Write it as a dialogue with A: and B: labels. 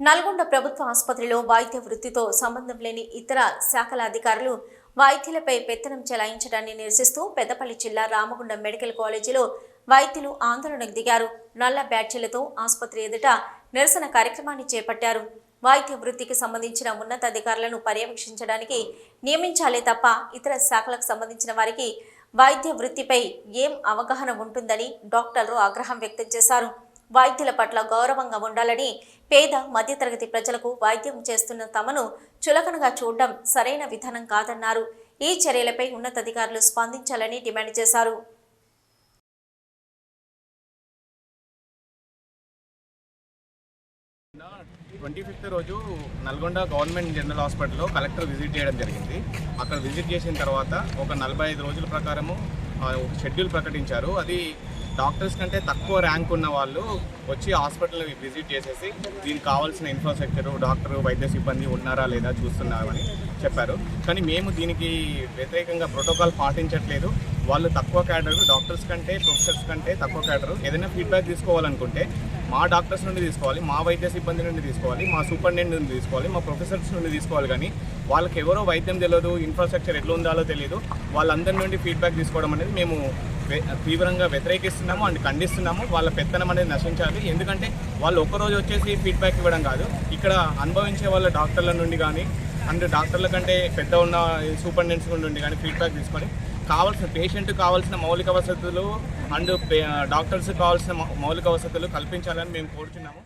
A: నల్గొండ ప్రభుత్వ ఆసుపత్రిలో వైద్య వృత్తితో సంబంధం లేని ఇతర శాఖల అధికారులు వైద్యులపై పెత్తనం చెలాయించడాన్ని నిరసిస్తూ పెద్దపల్లి జిల్లా రామగుండం మెడికల్ కాలేజీలో వైద్యులు ఆందోళనకు దిగారు. నల్ల బ్యాడ్జీలతో ఆసుపత్రి ఎదుట నిరసన కార్యక్రమాన్ని చేపట్టారు. వైద్య వృత్తికి సంబంధించిన ఉన్నతాధికారులను పర్యవేక్షించడానికి నియమించాలే తప్ప ఇతర శాఖలకు సంబంధించిన వారికి వైద్య వృత్తిపై ఏం అవగాహన ఉంటుందని డాక్టర్లు ఆగ్రహం వ్యక్తం చేశారు. వైద్యుల పట్ల గౌరవంగా ఉండాలని పేద మధ్యతరగతి ప్రజలకు వైద్యం చేస్తున్న తమను చులకనగా చూడడం సరైన విధానం కాదన్నారు. ఈ చర్యలపై ఉన్నతాధికారులు స్పందించాలని డిమాండ్ చేశారు.
B: ట్వంటీ ఫిఫ్త్ రోజు నల్గొండ గవర్నమెంట్ జనరల్ హాస్పిటల్లో కలెక్టర్ విజిట్ చేయడం జరిగింది. అక్కడ విజిట్ చేసిన తర్వాత ఒక నలభై ఐదు రోజుల ప్రకారము ఒక షెడ్యూల్ ప్రకటించారు. అది డాక్టర్స్ కంటే తక్కువ ర్యాంక్ ఉన్న వాళ్ళు వచ్చి హాస్పిటల్ విజిట్ చేసేసి దీనికి కావాల్సిన ఇన్ఫ్రాస్ట్రక్చర్ డాక్టర్ వైద్య సిబ్బంది ఉన్నారా లేదా చూస్తున్నారని చెప్పారు. కానీ మేము దీనికి వ్యతిరేకంగా ప్రోటోకాల్ పాటించట్లేదు. వాళ్ళు తక్కువ క్యాడరు డాక్టర్స్ కంటే ప్రొఫెసర్స్ కంటే తక్కువ క్యాడరు ఏదైనా ఫీడ్బ్యాక్ తీసుకోవాలనుకుంటే మా డాక్టర్స్ నుండి తీసుకోవాలి మా వైద్య సిబ్బంది నుండి తీసుకోవాలి మా సూపరింటెండెంట్ నుండి తీసుకోవాలి మా ప్రొఫెసర్స్ నుండి తీసుకోవాలి. కానీ వాళ్ళకి ఎవరో వైద్యం తెలియదు ఇన్ఫ్రాస్ట్రక్చర్ ఎట్లా ఉండాలో తెలియదు వాళ్ళందరి నుండి ఫీడ్బ్యాక్ తీసుకోవడం అనేది మేము తీవ్రంగా వ్యతిరేకిస్తున్నాము అండ్ ఖండిస్తున్నాము. వాళ్ళ పెత్తనం అనేది నశించాలి. ఎందుకంటే వాళ్ళు ఒక్కరోజు వచ్చేసి ఫీడ్బ్యాక్ ఇవ్వడం కాదు. ఇక్కడ అనుభవించే వాళ్ళ డాక్టర్ల నుండి కానీ అండ్ డాక్టర్ల కంటే పెద్ద ఉన్న సూపరింటెండెంట్స్ ఉండి కానీ ఫీడ్బ్యాక్ తీసుకొని కావాల్సిన పేషెంట్ కావాల్సిన మౌలిక వసతులు అండ్ డాక్టర్స్ కావాల్సిన మౌలిక వసతులు కల్పించాలని మేము కోరుతున్నాము